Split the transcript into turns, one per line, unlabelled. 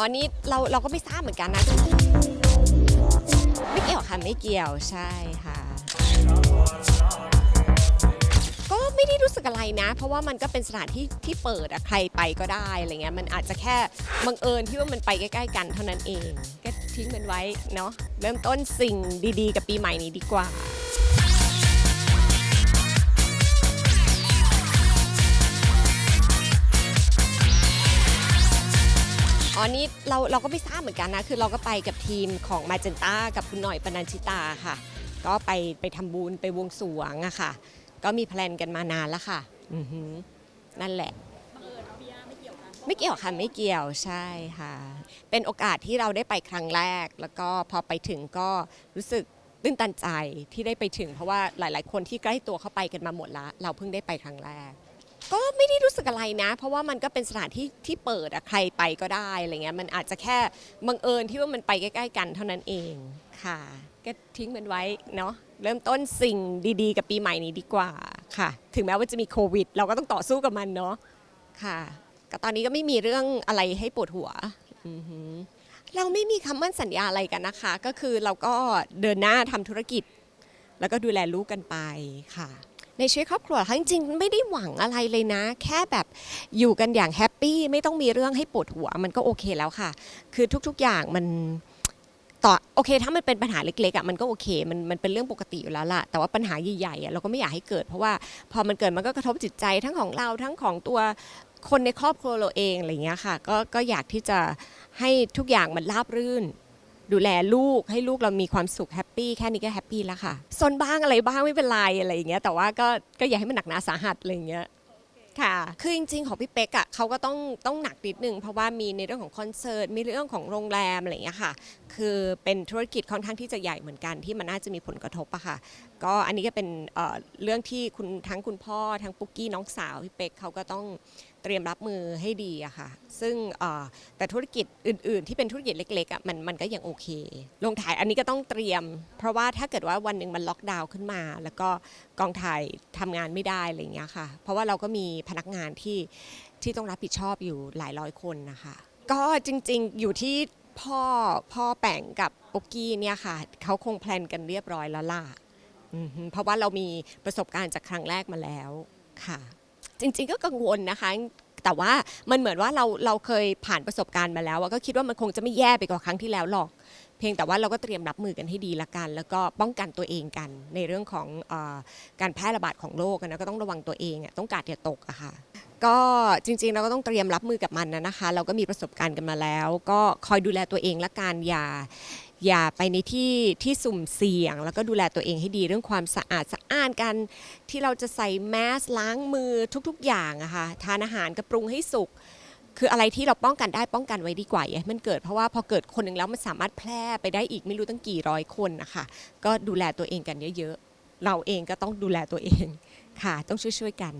อ๋อนี่เราเราก็ไม่ทราบเหมือนกันนะ ไม่เกี่ยวค่ะไม่เกี่ยวใช่ค่ะ ก็ไม่ได้รู้สึกอะไรนะ เพราะว่ามันก็เป็นสถานที่ที่เปิดอะใครไปก็ได้อะไรเงี้ยมันอาจจะแค่บังเอิญที่ว่ามันไปใกล้ ๆ กันเท่านั้นเอง ก็ทิ้งมันไว้เนาะเริ่มต้นสิ่งดีๆ กับปีใหม่นี้ดีกว่า อ๋อนี่เราเราก็ไม่ทราบเหมือนกันนะ คือเราก็ไปกับทีมของมาเจนต้ากับคุณหน่อยปนัญชิตาค่ะ ก็ไปไปทำบุญไปบวงสรวงอะค่ะ ก็มีแพลนกันมานานแล้วค่ะอือหือนั่นแหละ ไม่เกี่ยวค่ะไม่เกี่ยวใช่ค่ะ เป็นโอกาสที่เราได้ไปครั้งแรก แล้วก็พอไปถึงก็รู้สึกตื้นตันใจที่ได้ไปถึง เพราะว่าหลาย ๆ คนที่ใกล้ตัวเข้าไปกันมาหมดละเราเพิ่งได้ไปครั้งแรก ก็ไม่ได้รู้สึกอะไรนะ เพราะว่ามันก็เป็นสถานที่ที่เปิดอะใครไปก็ได้อะไรเงี้ยมันอาจจะแค่บังเอิญที่ว่ามันไปใกล้ ๆ กันเท่านั้นเองค่ะก็ทิ้งมันไว้เนาะเริ่มต้นสิ่งดีๆ กับปีใหม่นี้ดีกว่าค่ะ ถึงแม้ว่าจะมีโควิด เราก็ต้องต่อสู้กับมันเนาะค่ะก็ตอนนี้ก็ไม่มีเรื่องอะไรให้ปวดหัวอือหือเราไม่มีคำมั่นสัญญาอะไรกันนะคะ ก็คือเราก็เดินหน้าทำธุรกิจ แล้วก็ดูแลลูกกันไปค่ะ ในชีวิตครอบครัวค่ะจริงๆ ไม่ได้หวังอะไรเลยนะ แค่แบบอยู่กันอย่างแฮปปี้ไม่ต้องมีเรื่องให้ปวดหัวมันก็โอเคแล้วค่ะ คือทุกๆอย่างมันต่อโอเค ถ้ามันเป็นปัญหาเล็กๆอะมันก็โอเคมันมันเป็นเรื่องปกติอยู่แล้วล่ะ แต่ว่าปัญหาใหญ่ๆอะเราก็ไม่อยากให้เกิด เพราะว่าพอมันเกิดมันก็กระทบจิตใจทั้งของเราทั้งของตัวคนในครอบครัวเราเองอะไรเงี้ยค่ะ ก็ก็อยากที่จะให้ทุกอย่างมันราบรื่น ดูแลลูกให้ลูกเรามีความสุขแฮปปี้แค่นี้ก็แฮปปี้แล้วค่ะซนบ้างอะไรบ้างไม่เป็นไรอะไรอย่างเงี้ยแต่ว่าก็ก็อย่าให้มันหนักหนาสาหัสอะไรอย่างเงี้ยค่ะ คือจริง ๆ ของพี่เป๊กอะเขาก็ต้องต้องหนักนิดนึงเพราะว่ามีในเรื่องของคอนเสิร์ต มีเรื่องของโรงแรมอะไรอย่างเงี้ยค่ะ คือเป็นธุรกิจค่อนข้างที่จะใหญ่เหมือนกันที่มันน่าจะมีผลกระทบอะค่ะ ก็อันนี้ก็เป็นเอ่อเรื่องที่คุณทั้งคุณพ่อทั้งปุ๊กกี้น้องสาวพี่เป๊กเขาก็ต้อง ตรียมรับมือให้ดีอะค่ะ ซึ่งแต่ธุรกิจอื่น ๆ ที่เป็นธุรกิจเล็กๆอะมันมันก็ยังโอเค ลงถ่ายอันนี้ก็ต้องเตรียม เพราะว่าถ้าเกิดว่าวันหนึ่งมันล็อกดาวน์ขึ้นมา แล้วก็กองถ่ายทำงานไม่ได้อะไรอย่างเงี้ยค่ะ เพราะว่าเราก็มีพนักงานที่ที่ต้องรับผิดชอบอยู่หลายร้อยคนนะคะ ก็จริง ๆ อยู่ที่พ่อพ่อแป่งกับปุ๊กี้เนี่ยค่ะเขาคงแพลนกันเรียบร้อยแล้วล่ะเพราะว่าเรามีประสบการณ์จากครั้งแรกมาแล้วค่ะ จริงๆก็กังวลนะคะ แต่ว่ามันเหมือนว่าเราเราเคยผ่านประสบการณ์มาแล้วอะก็คิดว่ามันคงจะไม่แย่ไปกว่าครั้งที่แล้วหรอก เพียงแต่ว่าเราก็เตรียมรับมือกันให้ดีละกัน แล้วก็ป้องกันตัวเองกัน ในเรื่องของเออการแพร่ระบาดของโรคอะนะก็ต้องระวังตัวเองอะต้องกาดอย่าตกอะค่ะ ก็จริงๆเราก็ต้องเตรียมรับมือกับมันนะนะคะ เราก็มีประสบการณ์กันมาแล้ว ก็คอยดูแลตัวเองละกันอย่า อย่าไปในที่ที่สุ่มเสี่ยง แล้วก็ดูแลตัวเองให้ดีเรื่องความสะอาดสะอ้านกัน ที่เราจะใส่แมสล้างมือทุกๆ อย่างอะค่ะทานอาหารก็ปรุงให้สุกคืออะไรที่เราป้องกันได้ป้องกันไว้ดีกว่าอย่าให้มันเกิดเพราะว่าพอเกิดคนหนึ่งแล้วมันสามารถแพร่ไปได้อีกไม่รู้ตั้งกี่ร้อยคนนะคะก็ดูแลตัวเองกันเยอะๆ เราเองก็ต้องดูแลตัวเองค่ะ ต้องช่วยๆกัน